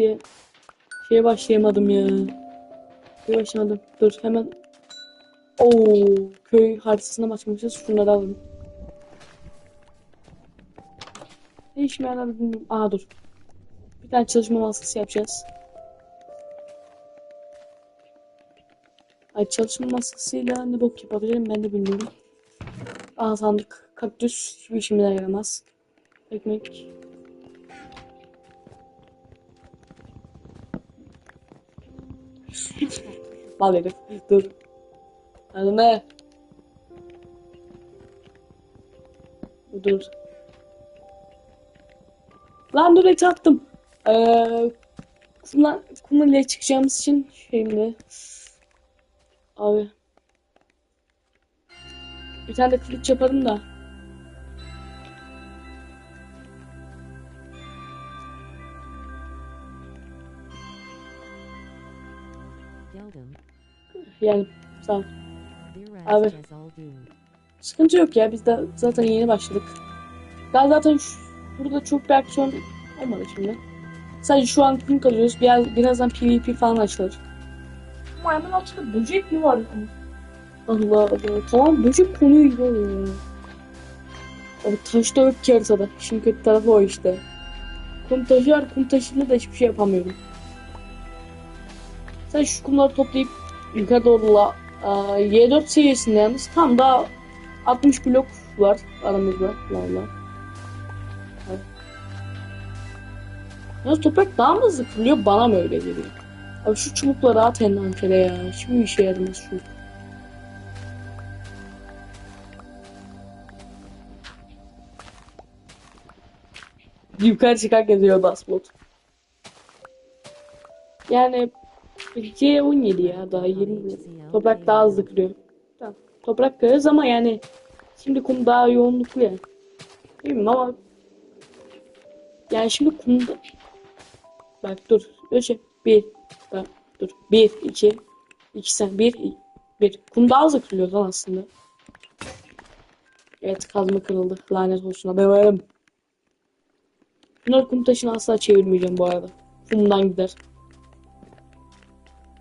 diye şeye başlayamadım ya. Şeye başlayamadım. Dur hemen. Oo, köy haritasına başlamışız. Şunları alalım. Ne işime yaradı dur. Bir tane çalışma masası yapacağız. Ay çalışma masasıyla ne bok yapabilirim ben de bilmiyorum. Aa sandık. Kaktüs hiçbir işimize yaramaz. Ekmek. Mal herif. Dur. Hadi ne? Dur. Lan dur et attım. Ee, kumla, çıkacağımız için şimdi. Abi. Bir tane de kılıç yaparım da. Yani sağ ol. Abi. Sıkıntı yok ya. Biz de zaten yeni başladık. Daha zaten şu, burada çok bir aksiyon olmadı şimdi. Sadece şu an kum kalıyoruz. Biraz, birazdan PvP falan açılır. Ama hemen altında böcek mi var? Allah Allah. Tamam böcek konuyor gibi oluyor ya. Abi taş da yok ki haritada. Şimdi kötü tarafı o işte. Kum taşı var. Kum taşıyla da hiçbir şey yapamıyorum. Sen şu kumları toplayıp yukarı doğru la, Aa, Y4 seviyesinde yalnız tam da 60 blok var aramızda. Valla. Yalnız toprak daha mı hızlı kırılıyor bana mı öyle geliyor? Abi şu çubukları at envantere ya. Hiçbir işe yaramaz şu. Yukarı çıkar geziyor basbot. Yani C17 ya daha 20 Toprak daha hızlı kırıyor. Tamam. Toprak kırarız ama yani şimdi kum daha yoğunluklu ya. Bilmiyorum ama yani şimdi kumda bak dur ölçe bir bak dur bir iki iki sen bir bir kum daha hızlı kırılıyor lan aslında. Evet kazma kırıldı lanet olsun adamım. Bunları kum taşını asla çevirmeyeceğim bu arada. Kumdan gider.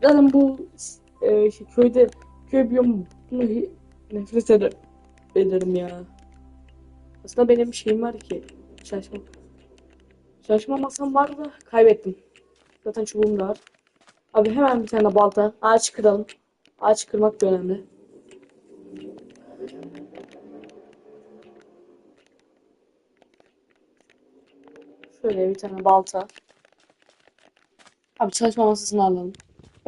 Zaten bu e, şey, köyde köy biyomu bunu hi- nefret eder, ederim ya. Aslında benim şeyim var ki şaşma. Şaşma masam var da kaybettim. Zaten çubuğum da var. Abi hemen bir tane balta. Ağaç kıralım. Ağaç kırmak da önemli. Şöyle bir tane balta. Abi çalışma masasını alalım.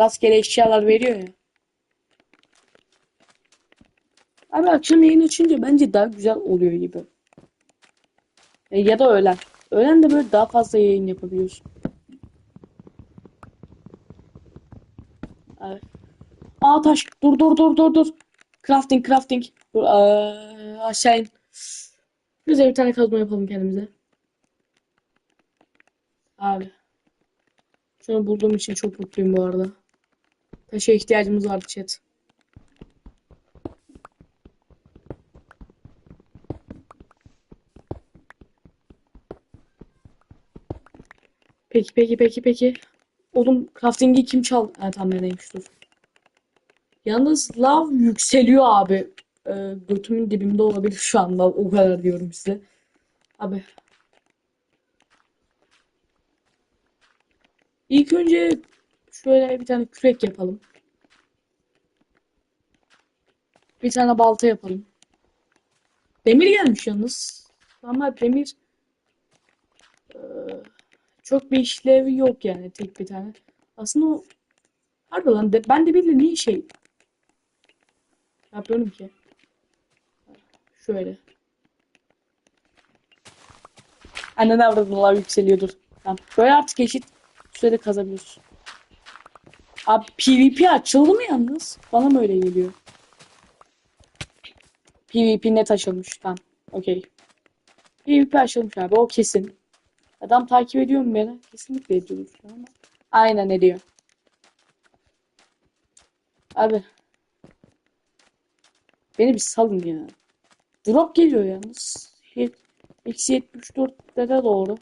Rastgele eşyalar veriyor ya. Abi akşam yayın açınca bence daha güzel oluyor gibi. E, ya da öğlen. Öğlen de böyle daha fazla yayın yapabiliyorsun. Evet. Aa taş. Dur dur dur dur dur. Crafting crafting. Dur, aa, aşağı in. Güzel bir tane kazma yapalım kendimize. Abi. Şunu bulduğum için çok mutluyum bu arada. Taşa ihtiyacımız vardı chat. Peki peki peki peki. Oğlum crafting'i kim çaldı? Ha tamam neredeymiş dur. Yalnız lav yükseliyor abi. Ee, götümün dibimde olabilir şu anda. O kadar diyorum size. Abi. İlk önce şöyle bir tane kürek yapalım. Bir tane balta yapalım. Demir gelmiş yalnız. Ama demir eee, çok bir işlevi yok yani tek bir tane. Aslında o harbi lan de, ben de bir de niye şey yapıyorum ki? Şöyle. Annen avradılar yükseliyordur. Tamam. Böyle artık eşit sürede kazabiliyorsun. Abi PvP açıldı mı yalnız? Bana mı öyle geliyor? PvP net açılmış. Tamam. Okey. PvP açılmış abi. O kesin. Adam takip ediyor mu beni? Kesinlikle ediyordur an. Aynen ediyor. Abi. Beni bir salın ya. Drop geliyor yalnız. Eksi 74'lere doğru.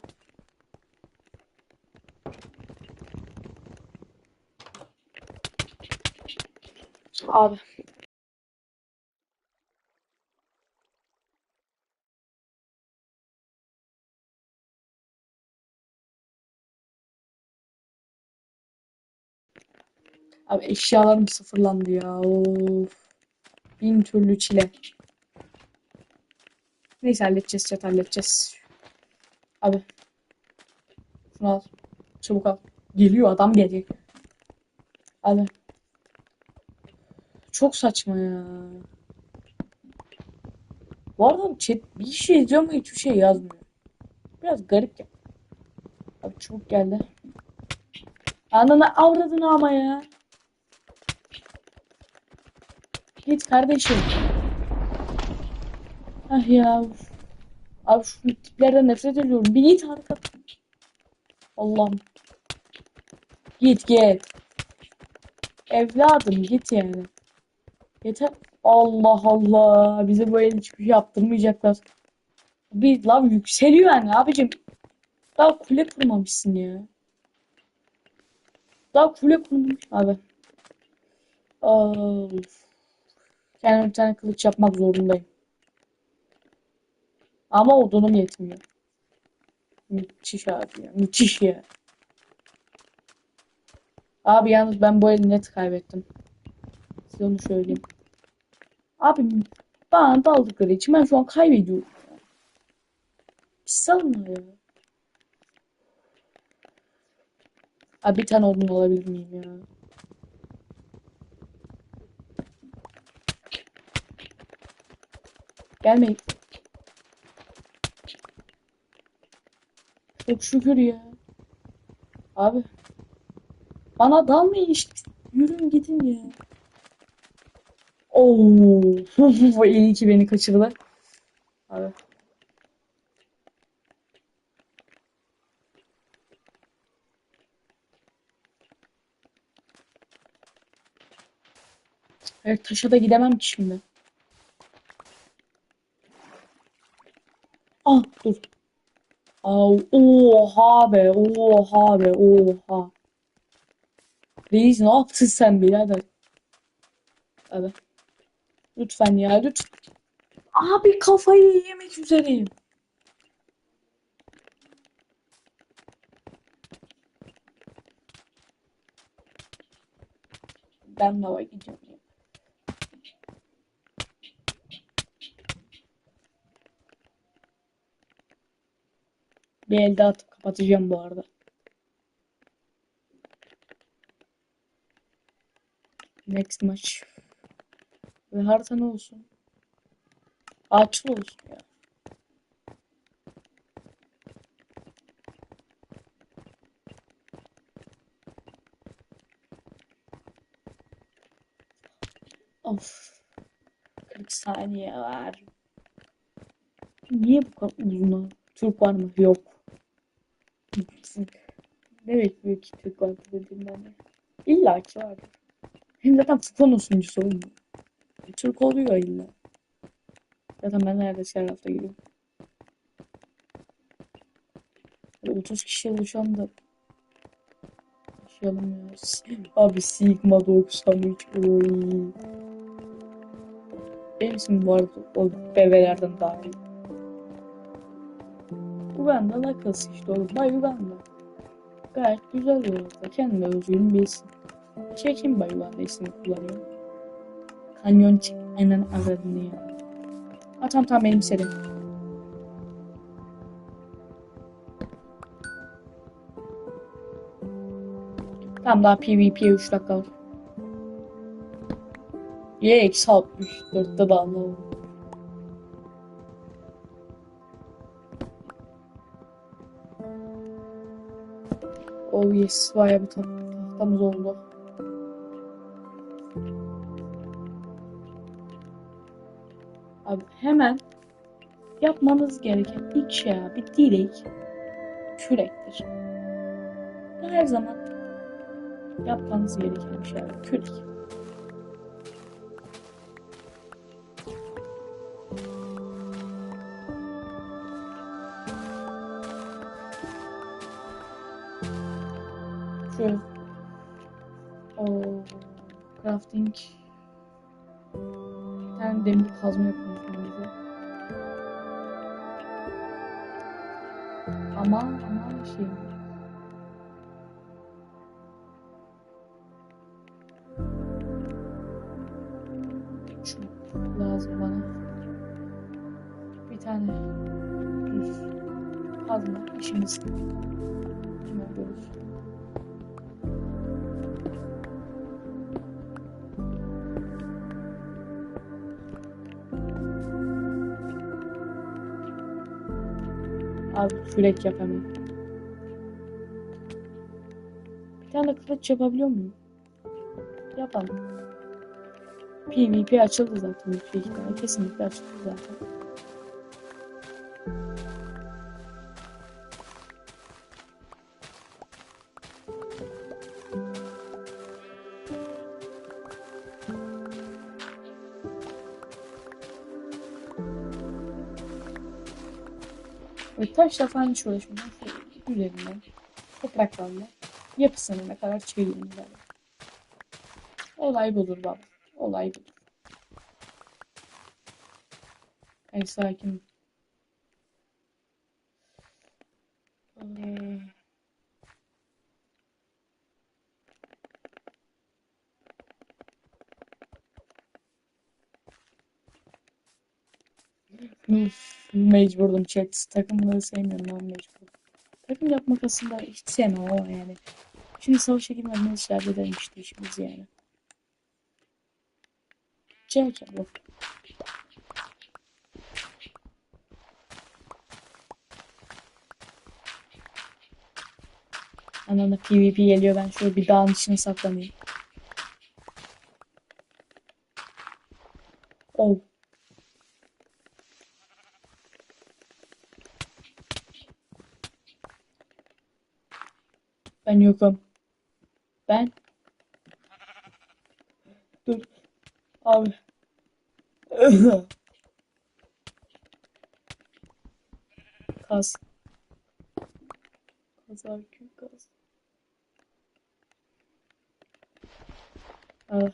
Abi. Abi eşyalarım sıfırlandı ya. Of. Bin türlü çile. Neyse halledeceğiz chat halledeceğiz. Abi. Şunu al. Çabuk al. Geliyor adam geliyor. Abi. Çok saçma ya. Bu arada chat bir şey yazıyor ama hiçbir şey yazmıyor. Biraz garip ya. Abi çabuk geldi. Ananı avradını ama ya. Git kardeşim. Ah ya. Abi şu tiplerden nefret ediyorum. Bir git arka. Allah'ım. Git git. Evladım git yani. Yeter. Allah Allah. Bize böyle hiçbir şey yaptırmayacaklar. Bir lav yükseliyor yani abicim. Daha kule kurmamışsın ya. Daha kule kurmamış abi. Of. Kendime bir tane kılıç yapmak zorundayım. Ama odunum yetmiyor. Müthiş abi ya. Müthiş ya. Abi yalnız ben bu eli net kaybettim. Size onu söyleyeyim. Abi bana daldıkları için ben şu an kaybediyorum. Bir salın ya. Abi bir tane odun alabilir miyim ya? Gelmeyin. Çok şükür ya. Abi. Bana dalmayın işte. Yürüyün gidin ya. Oo. İyi ki beni kaçırdı. Abi. Evet taşa da gidemem ki şimdi. Ah dur. Au, oha be, oha be, oha. Reis ne yaptın sen birader? Abi. Lütfen ya, lütfen. Abi kafayı yemek üzereyim. Ben lava ya. Bir elde atıp kapatacağım bu arada. Next maç. Ve harita ne olsun? Ağaçlı olsun ya. Of. 40 saniye var. Niye bu kadar uzun? Türk var mı? Yok. Ne bekliyor ki Türk var dediğimden de. İlla ki var. Hem zaten futbol sunucusu oğlum. Türk oluyor illa. Zaten ben neredeyse her hafta gidiyorum. Böyle 30 kişi oluşan da yaşayalım ya. Abi Sigma 93 oy. Benim bu arada o bebelerden daha iyi. Uganda alakası işte oğlum. Bay Uganda. Gayet güzel bir orada. Kendime özgürüm bir isim. Çekin Bay Uganda ismini kullanıyorum. Kanyon çık. Aynen aradığını ya. Ha tamam tamam benim serim. Tamam daha PvP'ye 3 dakika var. Ye eksi 64'te de anlamadım. Oh yes bayağı bir ta- tahtamız oldu. Hemen yapmanız gereken ilk şey abi direkt kürektir. Her zaman yapmanız gereken bir şey abi kürek. Şöyle. Oo, crafting Bir tane demir kazma yapalım kendimize. Ama ama şey. Lazım bana. Bir tane düz kazma işimiz. Hemen görürüz. Abi kürek yap hemen. Bir tane kılıç yapabiliyor muyum? Yapalım. PvP açıldı zaten büyük ihtimalle. Kesinlikle açıldı zaten. Ve taşla falan hiç uğraşmadım. Şu üzerinden, topraklarla yapısını ne kadar çevireyim ben. Olay budur baba. Olay budur. Ay sakin. Ee, Uf, mecburdum chat. Takımları sevmiyorum ben mecbur. Takım yapmak aslında hiç sevmem ama yani. Şimdi savaşa girmeden işler ederim işte yani. Jack bu. Ananda PvP geliyor ben şöyle bir dağın içine saklanayım. Oh. Ben yokum. Ben. Dur. Abi. Kaz. Kaz abi kül kaz. Ah.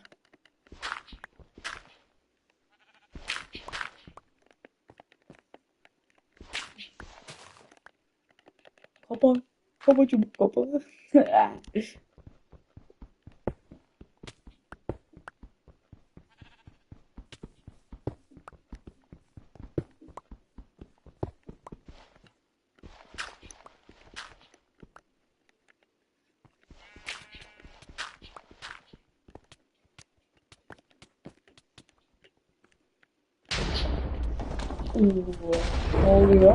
Kapa. Kapa çabuk kapa. Oo, ne oluyor?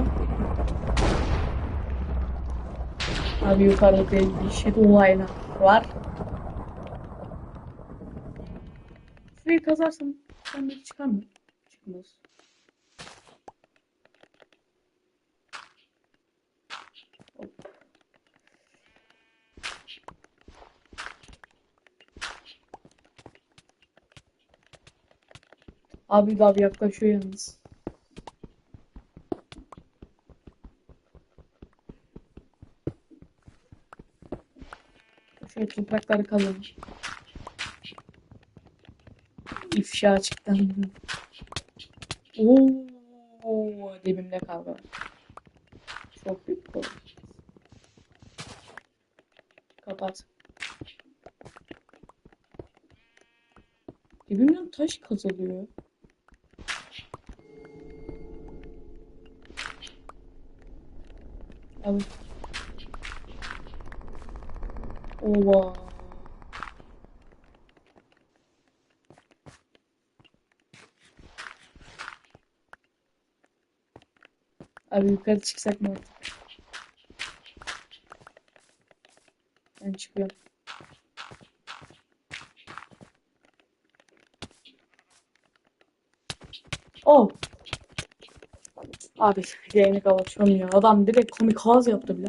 Abi yukarıda bir şey olaylar var. Şurayı kazarsam ben bir çıkar mı? Çıkmaz. Abi abi yaklaşıyor yalnız. Şöyle toprakları kazalım. İfşa çıktı. Oo, dibimde kaldı. Çok büyük bir. Kapat. Dibimden taş kazılıyor. Abi. Ova. Abi yukarı çıksak mı? Ben çıkıyorum. Oh. Abi yayını kapatıyorum ya. Adam direkt komik haz yaptı bile.